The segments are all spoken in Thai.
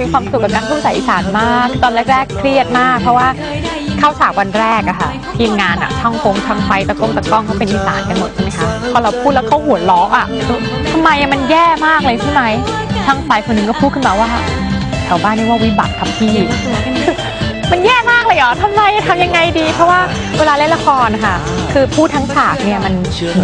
มีความสุขกับการพูดภาษาอีสานมาก ตอนแรกๆเครียดมาก เพราะว่าเข้าฉากวันแรกอะค่ะทีมงานอะช่างโค้งช่างไฟตะกล้องตะกล้องเขาเป็นอีสานกันหมดใช่ไหมคะพอเราพูดแล้วเขาหัวล้ออะทำไมมันแย่มากเลยใช่ไหมช่างไฟคนหนึงก็พูดขึ้นมาว่าแถวบ้านนี่ว่าวิบัติครับพี่มันแย่ เลยเหรอทำไมทำยังไงดี เพราะว่าเวลาเล่นละครค่ะ คือพูดทั้งฉากเนี่ยมัน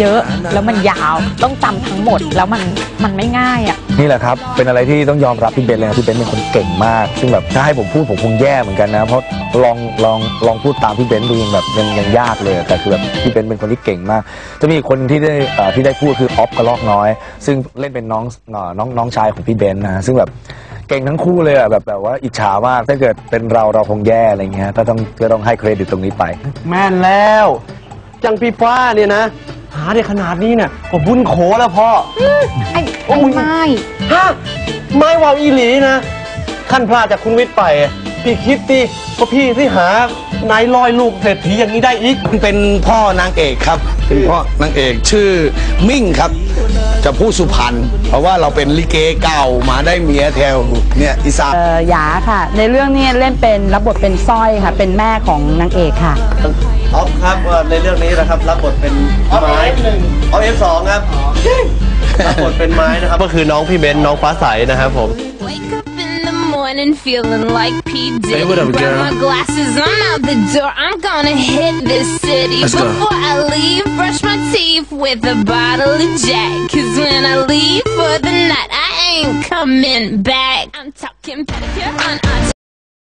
เยอะแล้วมันยาวต้องจำทั้งหมดแล้วมันมันไม่ง่ายอะ นี่แหละครับ เป็นอะไรที่ต้องยอมรับพี่เบนเลยนะพี่เบนเป็นคนเก่งมาก ซึ่งแบบถ้าให้ผมพูดผมคงแย่เหมือนกันนะ เพราะลองลองลองพูดตามพี่เบนดูยังแบบยังยังยากเลยแต่คือแบบพี่เบนเป็นคนที่เก่งมาก จะมีอีกคนที่ได้เอ่อที่ได้พูดคือออฟกระลอกน้อย ซึ่งเล่นเป็นน้องเอ่อน้องน้องชายของพี่เบนนะซึ่งแบบ เก่งทั้งคู่เลยอะแบบแบบว่าอิจฉามากถ้าเกิดเป็นเราเราคงแย่อะไรเงี้ยก็ต้องก็ต้องให้เครดิตตรงนี้ไป แม่นแล้วจังพี่ฟ้าเนี่ยนะ หาได้ขนาดนี้เนี่ยก็บุญโขแล้วพ่อ ไอ้ไอ้ไม่ฮะไม่วาวอีหลีนะขั้นพลาดจากคุณวิทย์ไป พี่คิดดิว่าพี่ที่หานายลอยลูกเศรษฐีอย่างนี้ได้อีก เป็นพ่อนางเอกครับ เป็นพ่อนางเอกชื่อมิ่งครับ จะพูดสุพรรณเพราะว่าเราเป็นลิเกเก่ามาได้เมียแถวเนี่ยอีสานเอ่อหยาค่ะ ในเรื่องนี้เล่นเป็นรับบทเป็นสร้อยค่ะ เป็นแม่ของนางเอกค่ะ ออฟครับว่าในเรื่องนี้นะครับรับบทเป็นไม้หนึ่งออฟเอฟสองครับรับบทเป็นไม้นะครับก็คือน้องพี่เบนซ์น้องฟ้าใสนะครับผม Wake up in the morning feeling like P. Diddy. Hey, what up, Grab girl? my glasses, I'm out the door. I'm gonna hit this city. Let's go. Before I leave, brush my teeth with a bottle of Jack. Cause when I leave for the night, I ain't coming back. I'm talking pedicure on